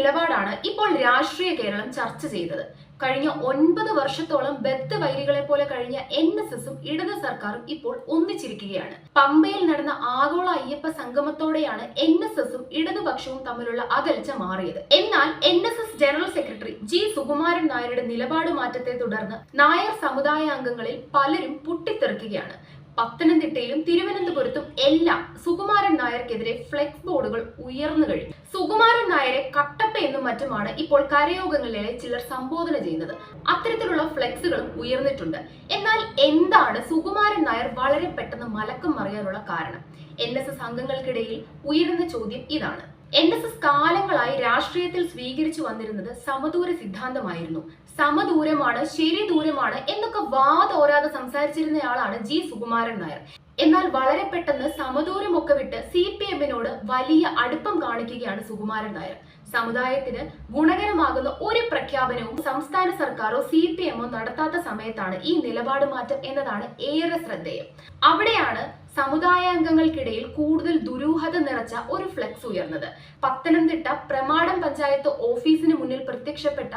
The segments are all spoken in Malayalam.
നിലപാടാണ് ഇപ്പോൾ രാഷ്ട്രീയ കേരളം ചർച്ച ചെയ്തത്. കഴിഞ്ഞ ഒൻപത് വർഷത്തോളം ബദ്ധ വൈരികളെ പോലെ കഴിഞ്ഞ എൻ എസ് എസും ഇടത് സർക്കാരും ഇപ്പോൾ ഒന്നിച്ചിരിക്കുകയാണ്. പമ്പയിൽ നടന്ന ആഗോള അയ്യപ്പ സംഗമത്തോടെയാണ് എൻ എസ് എസും ഇടതുപക്ഷവും തമ്മിലുള്ള അകൽച്ച മാറിയത്. എന്നാൽ N S S general secretary G Sukumaran നായരുടെ നിലപാട് മാറ്റത്തെ തുടർന്ന് നായർ സമുദായ അംഗങ്ങളിൽ പലരും പൊട്ടിത്തെറിക്കുകയാണ്. പത്തനംതിട്ടയിലും തിരുവനന്തപുരത്തും എല്ലാം സുകുമാരൻ നായർക്കെതിരെ ഫ്ലെക്സ് ബോർഡുകൾ ഉയർന്നു കഴിഞ്ഞു. സുകുമാരൻ നായരെ കട്ടപ്പ എന്നും മറ്റുമാണ് ഇപ്പോൾ കരയോഗങ്ങളിലെ ചിലർ സംബോധന ചെയ്യുന്നത്. അത്തരത്തിലുള്ള ഫ്ലെക്സുകളും ഉയർന്നിട്ടുണ്ട്. എന്നാൽ എന്താണ് സുകുമാരൻ നായർ വളരെ പെട്ടെന്ന് മലക്കം മറിയാനുള്ള കാരണം? എൻ എസ് എസ് അംഗങ്ങൾക്കിടയിൽ ഉയരുന്ന ചോദ്യം ഇതാണ്. എൻ എസ് എസ് കാലങ്ങളായി രാഷ്ട്രീയത്തിൽ സ്വീകരിച്ചു വന്നിരുന്നത് സമദൂര സിദ്ധാന്തമായിരുന്നു. സമദൂരമാണ് ശരി ദൂരമാണ് എന്നൊക്കെ വാതോരാതെ സംസാരിച്ചിരുന്നയാളാണ് ജി. സുകുമാരൻ നായർ. എന്നാൽ വളരെ പെട്ടെന്ന് സമദൂരമൊക്കെ വിട്ട് സി പി എമ്മിനോട് വലിയ അടുപ്പം കാണിക്കുകയാണ് സുകുമാരൻ നായർ. സമുദായത്തിന് ഗുണകരമാകുന്ന ഒരു പ്രഖ്യാപനവും സംസ്ഥാന സർക്കാരോ സി പി എമ്മോ നടത്താത്ത സമയത്താണ് ഈ നിലപാട് മാറ്റം എന്നതാണ് ഏറെ ശ്രദ്ധേയം. അവിടെയാണ് സമുദായാംഗങ്ങൾക്കിടയിൽ കൂടുതൽ ദുരൂഹത നിറച്ച ഒരു ഫ്ലെക്സ് ഉയർന്നത്. പത്തനംതിട്ട പ്രമാടം പഞ്ചായത്ത് ഓഫീസിന് മുന്നിൽ പ്രത്യക്ഷപ്പെട്ട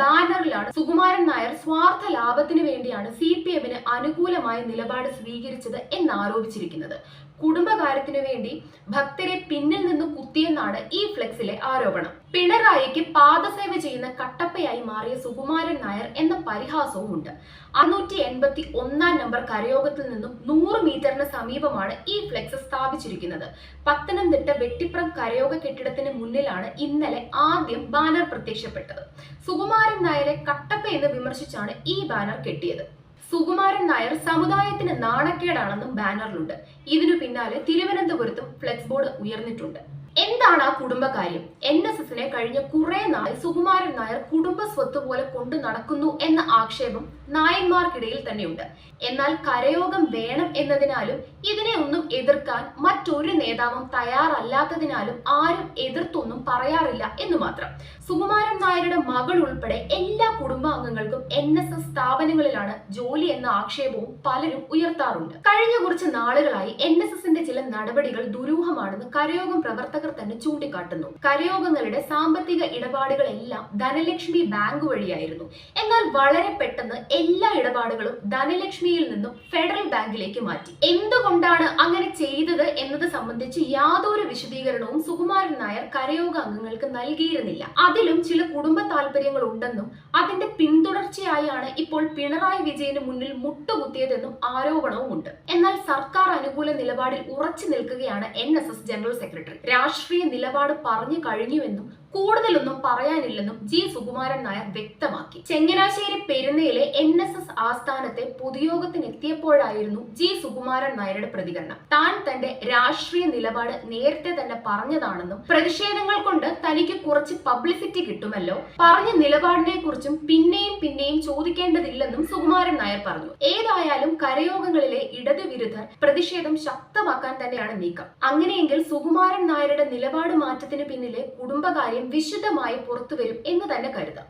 ബാനറിലാണ് സുകുമാരൻ നായർ സ്വാർത്ഥ ലാഭത്തിന് വേണ്ടിയാണ് സി പി എമ്മിന് അനുകൂലമായ നിലപാട് സ്വീകരിച്ചത് എന്നാരോപിച്ചിരിക്കുന്നത്. കുടുംബകാര്യത്തിനു വേണ്ടി ഭക്തരെ പിന്നിൽ നിന്ന് കുത്തിയെന്നാണ് ഈ ഫ്ലെക്സിലെ ആരോപണം. പിണറായിക്ക് പാദസേവ ചെയ്യുന്ന കട്ടപ്പയായി മാറിയ സുകുമാരൻ നായർ എന്ന പരിഹാസവും ഉണ്ട് അറുന്നൂറ്റി എൺപത്തി ഒന്നാം നമ്പർ കരയോഗത്തിൽ നിന്നും നൂറ് മീറ്ററിന് സമീപമാണ് ഈ ഫ്ലെക്സ് സ്ഥാപിച്ചിരിക്കുന്നത്. പത്തനംതിട്ട വെട്ടിപ്പുറം കരയോഗ കെട്ടിടത്തിന് മുന്നിലാണ് ഇന്നലെ ആദ്യം ബാനർ പ്രത്യക്ഷപ്പെട്ടത്. സുകുമാരൻ നായരെ കട്ടപ്പ എന്ന് വിമർശിച്ചാണ് ഈ ബാനർ കെട്ടിയത്. സുകുമാരൻ നായർ സമുദായത്തിന് നാണക്കേടാണെന്നും ബാനറിലുണ്ട്. ഇതിനു പിന്നാലെ തിരുവനന്തപുരത്തും ഫ്ലെക്സ് ബോർഡ് ഉയർന്നിട്ടുണ്ട്. എന്താണ് ആ കുടുംബകാര്യം? എൻ എസ് എസിനെ കഴിഞ്ഞ കുറെ നാൾ സുകുമാരൻ നായർ കുടുംബ സ്വത്ത് പോലെ കൊണ്ടു നടക്കുന്നു എന്ന ആക്ഷേപം നായന്മാർക്കിടയിൽ തന്നെയുണ്ട്. എന്നാൽ കരയോഗം വേണം എന്നതിനാലും ഇതിനെ ഒന്നും എതിർക്കാൻ മറ്റൊരു നേതാവും തയ്യാറല്ലാത്തതിനാലും ആരും എതിർത്തൊന്നും പറയാറില്ല എന്ന് മാത്രം. സുകുമാരൻ നായരുടെ മകൾ ഉൾപ്പെടെ എല്ലാ കുടുംബാംഗങ്ങൾക്കും എൻ എസ് എസ് സ്ഥാപനങ്ങളിലാണ് ജോലി എന്ന ആക്ഷേപവും പലരും ഉയർത്താറുണ്ട്. കഴിഞ്ഞ കുറച്ച് നാളുകളായി എൻ എസ് എസിന്റെ ചില നടപടികൾ ദുരൂഹമാണെന്ന് കരയോഗം പ്രവർത്തകർ തന്നെ ചൂണ്ടിക്കാട്ടുന്നു. കരയോഗങ്ങളുടെ സാമ്പത്തിക ഇടപാടുകളെല്ലാം ധനലക്ഷ്മി ബാങ്ക് വഴിയായിരുന്നു. എന്നാൽ വളരെ പെട്ടെന്ന് എല്ലാ ഇടപാടുകളും ധനലക്ഷ്മിയിൽ നിന്നും ഫെഡറൽ ബാങ്കിലേക്ക് മാറ്റി. എന്തുകൊണ്ടാണ് അങ്ങനെ ചെയ്തത് എന്നത് സംബന്ധിച്ച് യാതൊരു വിശദീകരണവും സുകുമാരൻ നായർ കരയോഗ അംഗങ്ങൾക്ക് നൽകിയിരുന്നില്ല. അതിലും ചില കുടുംബ താല്പര്യങ്ങൾ ഉണ്ടെന്നും അതിന്റെ പിന്തുടർച്ചയായാണ് ഇപ്പോൾ പിണറായി വിജയന് മുന്നിൽ മുട്ടുകുത്തിയതെന്നും ആരോപണവും ഉണ്ട് എന്നാൽ സർക്കാർ അനുകൂല നിലപാടിൽ ഉറച്ചു നിൽക്കുകയാണ് എൻ ജനറൽ സെക്രട്ടറി. രാഷ്ട്രീയ നിലപാട് പറഞ്ഞു കഴിഞ്ഞുവെന്നും കൂടുതലൊന്നും പറയാനില്ലെന്നും ജി സുകുമാരൻ നായർ വ്യക്തമാക്കി. ചെങ്ങനാശ്ശേരി പെരുന്നയിലെ എൻ എസ് എസ് ആസ്ഥാനത്തെ പൊതുയോഗത്തിനെത്തിയപ്പോഴായിരുന്നു ജി സുകുമാരൻ നായരുടെ പ്രതികരണം. താൻ തന്റെ രാഷ്ട്രീയ നിലപാട് നേരത്തെ തന്നെ പറഞ്ഞതാണെന്നും പ്രതിഷേധങ്ങൾ കൊണ്ട് തനിക്ക് കുറച്ച് പബ്ലിസിറ്റി കിട്ടുമല്ലോ പറഞ്ഞ നിലപാടിനെ കുറിച്ചും പിന്നെയും പിന്നെയും ചോദിക്കേണ്ടതില്ലെന്നും സുകുമാരൻ നായർ പറഞ്ഞു. ഏതായാലും കരയോഗങ്ങളിലെ ഇടത് വിരുദ്ധർ പ്രതിഷേധം ശക്തമാക്കാൻ തന്നെയാണ് നീക്കം. അങ്ങനെയെങ്കിൽ സുകുമാരൻ നായരുടെ നിലപാട് മാറ്റത്തിന് പിന്നിലെ കുടുംബകാര്യം വിശദമായി പുറത്തുവരും എന്ന് തന്നെ കരുതാം